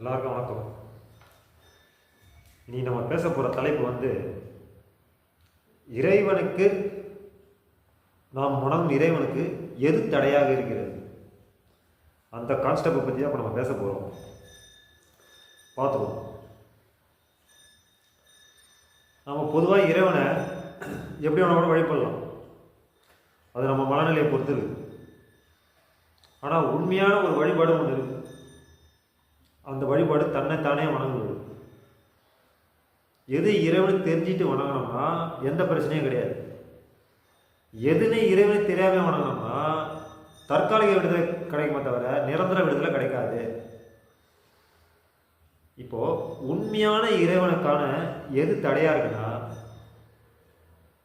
எல்லாருக்கும் வணக்கம். நீ நம்ம பேச போகிற தலைப்பு வந்து இறைவனுக்கு நாம் மனம் இறைவனுக்கு எது தடையாக இருக்கிறது? அந்த கான்ஸ்டெப்டை பற்றி தான் இப்போ நம்ம பேச போகிறோம் பார்த்துருவோம் நம்ம பொதுவாக இறைவனை எப்படி வேணா கூட வழிபடலாம். அது நம்ம மனநிலையை பொறுத்து இருக்குது ஆனால் உண்மையான ஒரு வழிபாடு ஒன்று இருக்குது அந்த வழிபாடு தன்னைத்தானே வணங்குவது. எது இறைவனுக்கு தெரிஞ்சிட்டு வணங்கினோம்னா எந்த பிரச்சனையும் கிடையாது. எதுன்னு இறைவனை தெரியாம வணங்கினோம்னா தற்காலிக விடுதலை கிடைக்குமே தவிர நிரந்தர விடுதலை கிடைக்காது. இப்போ உண்மையான இறைவனுக்கான எது தடையா இருக்குன்னா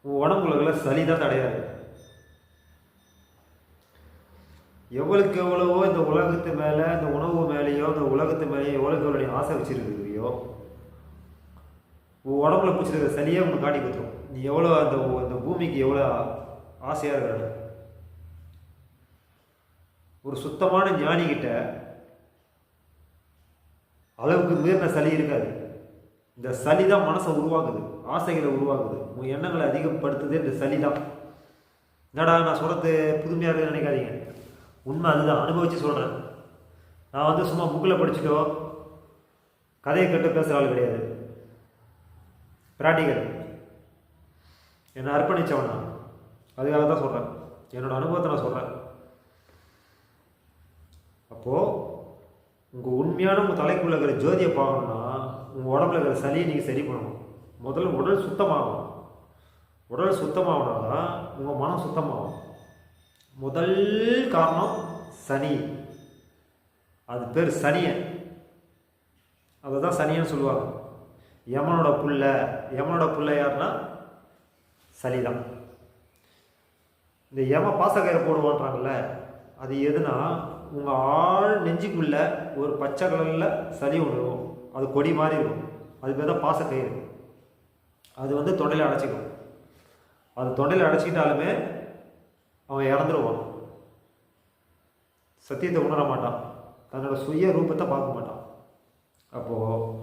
உடம்புல சளி தான் தடையா இருக்கு. எவ்வளவுக்கு எவ்வளவோ இந்த உலகத்து மேலே இந்த உணவு மேலேயோ இந்த உலகத்து மேலேயோ எவ்வளோக்கு எவ்வளோ ஆசை வச்சுருக்கிறியோ உன் உடம்புல பிடிச்சிருக்கிற சளியே உனக்கு காட்டி கொடுத்துரும். நீ எவ்வளோ அந்த இந்த பூமிக்கு எவ்வளோ ஆசையாக இருக்கிற ஒரு சுத்தமான ஞானிகிட்ட அளவுக்கு மீறின சளி இருக்காது. இந்த சளி தான் மனசை உருவாக்குது ஆசைகளை உருவாக்குது. உன் எண்ணங்களை அதிகப்படுத்துது இந்த சளி தான் என்னடா நான் சொல்கிறது புதுமையாக இருக்குன்னு நினைக்காதீங்க. உண்மை அதுதான். அனுபவித்து சொல்கிறேன் நான் வந்து சும்மா புக்கில் படிச்சுட்டோ கதையை கேட்டு பேசுகிற ஆள் கிடையாது. ப்ராக்டிக்கல் என்னை அர்ப்பணித்தவன் நான் அதுக்காக தான் சொல்கிறேன் என்னோடய அனுபவத்தை நான் சொல்கிறேன் அப்போது உங்கள் உண்மையான உங்கள் தலைக்குள்ளே இருக்கிற ஜோதியை பார்க்கணும்னா உங்கள் உடம்புல இருக்கிற சளியை நீங்கள் சரி பண்ணணும். முதல்ல உடல் சுத்தமாகும் உடல் சுத்தமாகனா தான் உங்கள் மனம் சுத்தமாகும். முதல் காரணம் சனி. அது பேர் சனியன். அதை தான் சனியன்னு சொல்லுவாங்க. யமனோட புள்ள யமனோட புள்ள யாருன்னா? சனிதான். இந்த யம பாசக்கயிறை போடுவான்றாங்கல்ல அது எதுனா உங்கள் ஆள் நெஞ்சுக்குள்ள ஒரு பச்சை கலரில் சளி ஒன்று இருக்கும் அது கொடி மாதிரி இருக்கும். அது பேர் தான் பாசக்கயிறு. அது வந்து தொண்டையில் அடைச்சிக்கும். அது தொண்டையில் அடைச்சிக்கிட்டாலுமே அவன் இறந்துருவான். சத்தியத்தை உணர மாட்டான். தன்னோட சுய ரூபத்தை பார்க்க மாட்டான். அப்போது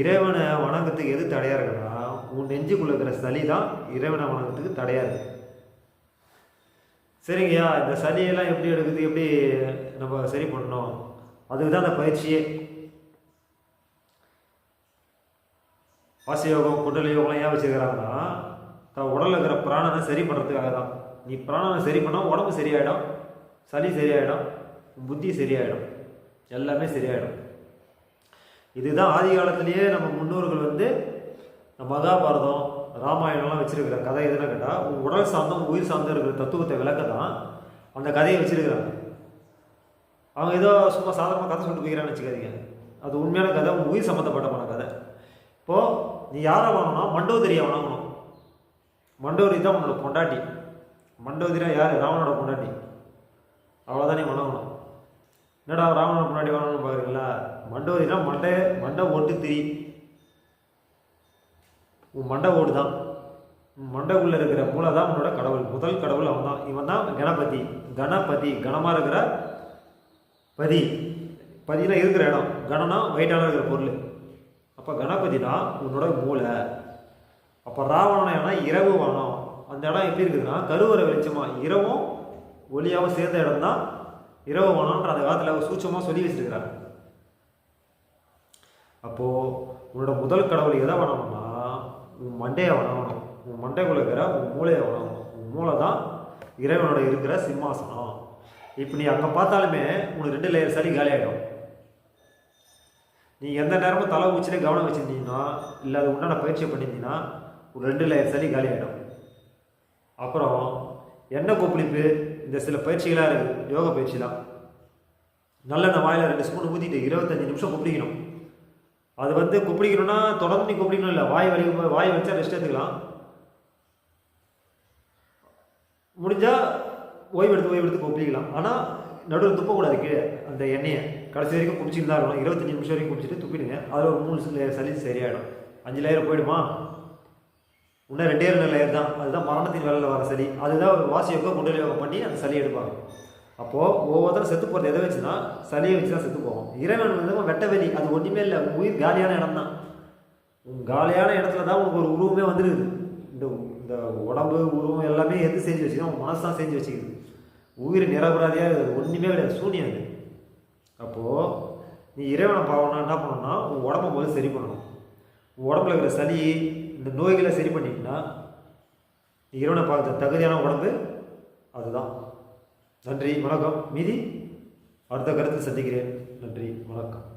இறைவனை வணங்கத்துக்கு எது தடையாக இருக்குன்னா உன் நெஞ்சுக்குள்ள இருக்கிற சளி தான் இறைவனை வணங்கத்துக்கு தடையாக சரிங்கய்யா இந்த சளியெல்லாம் எப்படி எடுக்குது எப்படி நம்ம சரி பண்ணணும்? அதுக்கு தான் அந்த பயிற்சியே. வாசி யோகம் குண்டல யோகம்லாம் ஏன் வச்சுருக்கிறாங்கன்னா தான் உடலில் இருக்கிற பிராணனை சரி பண்ணுறதுக்காக தான் நீ பிராணம் சரி பண்ணால் உடம்பு சரியாயிடும் சளி சரியாயிடும் புத்தி சரியாயிடும் எல்லாமே சரியாயிடும். இதுதான் ஆதி காலத்திலேயே நம்ம முன்னோர்கள் வந்து மகாபாரதம் ராமாயணம்லாம் வச்சிருக்கிற கதை எதுனா கேட்டால் உடல் சார்ந்தும் உயிர் சார்ந்தும் இருக்கிற தத்துவத்தை விளக்க தான் அந்த கதையை வச்சிருக்கிறாங்க. அவங்க ஏதோ சும்மா சாதாரணமாக கதை சொல்லிட்டு போய்க்கிறான்னு வச்சுக்காதீங்க. அது உண்மையான கதை உன் உயிர் சம்மந்தப்பட்டமான கதை. இப்போது நீ யாரை வாங்கணும்னா மண்டோதரியை வணங்கணும் மண்டோதரி தான் உன்னோட பொண்டாட்டி. மண்டோதிரா யார்? ராவனோட பொண்டாட்டி. அவ்வளோதானே நீ என்னடா ராவணோட பொண்டாட்டி வாங்கணும்னு பார்க்குறீங்களா மண்டோதிரா மண்டை மண்டை ஓட்டு திரி. உன் மண்டை ஓடு தான். மண்டைக்குள்ளே இருக்கிற மூளை தான் உன்னோட கடவுள். முதல் கடவுள் அவன் தான் இவன் தான் கணபதி. கணபதி. கணமாக இருக்கிற பதி. பதினா இருக்கிற இடம். கணனா வெயிட்டான இருக்கிற பொருள். அப்போ கணபதினா உன்னோட மூளை. அப்போ ராவணன் ஏன்னா இரவு வானம் அந்த இடம் எப்படி இருக்குதுன்னா கருவறை வெளிச்சமாக இரவும் ஒளியாகவும் சேர்ந்த இடம் தான் இரவு வானம்ன்ற அந்த காலத்தில் சூட்சமாக சொல்லி வச்சுருக்கிறாங்க அப்போது உன்னோட முதல் கடவுள் எதை வணங்கணும்னா உன் மண்டையை வணங்கணும். உன் மண்டைக்குள்ள இருக்கிற உன் மூளையை வணங்கணும். உன் மூளை தான் இறைவனோட இருக்கிற சிம்மாசனம். இப்போ நீ அங்கே பார்த்தாலுமே உனக்கு ரெண்டு லேயர் சளி காலியாகிடும் நீ எந்த நேரமும் தலை ஊச்சிலே கவனம் வச்சுருந்தீங்கன்னா இல்லை அது உண்டான பயிற்சியை பண்ணியிருந்தீங்கன்னா ஒரு ரெண்டு லேயர் சளி காலியாகிடும் அப்புறம் எண்ணெய் கொப்பளிப்பு? இந்த சில பயிற்சிகளாக இருக்குது யோகா பயிற்சிலாம் நல்லெண்ணெய் வாயில் ரெண்டு ஸ்பூன் ஊற்றிட்டு இருபத்தஞ்சி நிமிஷம் கொப்பளிக்கணும். அது வந்து கொப்பளிக்கணும்னா தொடர்ந்து நீ கொப்பளிக்கணும் இல்லை. வாய் வலி வாய் வச்சா ரெஸ்ட் எடுத்துக்கலாம். முடிஞ்சால் ஓய்வு எடுத்து ஓய்வு எடுத்து கொப்பளிக்கலாம். ஆனால் நடுவில் துப்பக்கூடாது கீழே. அந்த எண்ணெயை. கடைசி வரைக்கும் குடிச்சிட்டு தான் இருக்கணும். இருபத்தஞ்சி நிமிஷம் வரைக்கும் குடிச்சிட்டு துப்பிடுங்க. அதில் ஒரு மூணு லேயர் சளி சரியாயிடும். அஞ்சு லேயர் போயிடுமா? இன்னும் ரெண்டே ரெண்டு லேயர் தான் அதுதான் மரணத்தின் வேலையில் வர சளி. அதுதான் வாசி யோகம் குண்டலி யோகம் பண்ணி அந்த சளி எடுப்பாங்க. அப்போது ஒவ்வொருத்தரும் செத்து போகிறது எதை வச்சுன்னா சளியை வச்சு தான் செத்து போவோம் இறைவன் வந்து வெட்ட வெளி அது ஒன்றுமே இல்லை. உயிர் காலியான இடம் தான் உன் காலியான இடத்துல தான் உனக்கு ஒரு உருவமே வந்துருக்குது இந்த இந்த உடம்பு உருவம் எல்லாமே எது செஞ்சு வச்சுக்கணும் உன் மனசு தான் செஞ்சு வச்சுக்கிது. உயிர் நிரபராதியாக இருக்குது ஒன்றுமே கிடையாது. சூனியம் அது. அப்போது நீ இறைவனை பாவனா என்ன பண்ணணும்னா உன் உடம்ப போது சரி பண்ணணும். உன் உடம்புல இருக்கிற சளி இந்த நோய்களை சரி பண்ணிங்கன்னா இறைவனை பார்த்த தகுதியான உடம்பு அதுதான். நன்றி வணக்கம். மீதி அடுத்த கருத்து சந்திக்கிறேன். நன்றி வணக்கம்.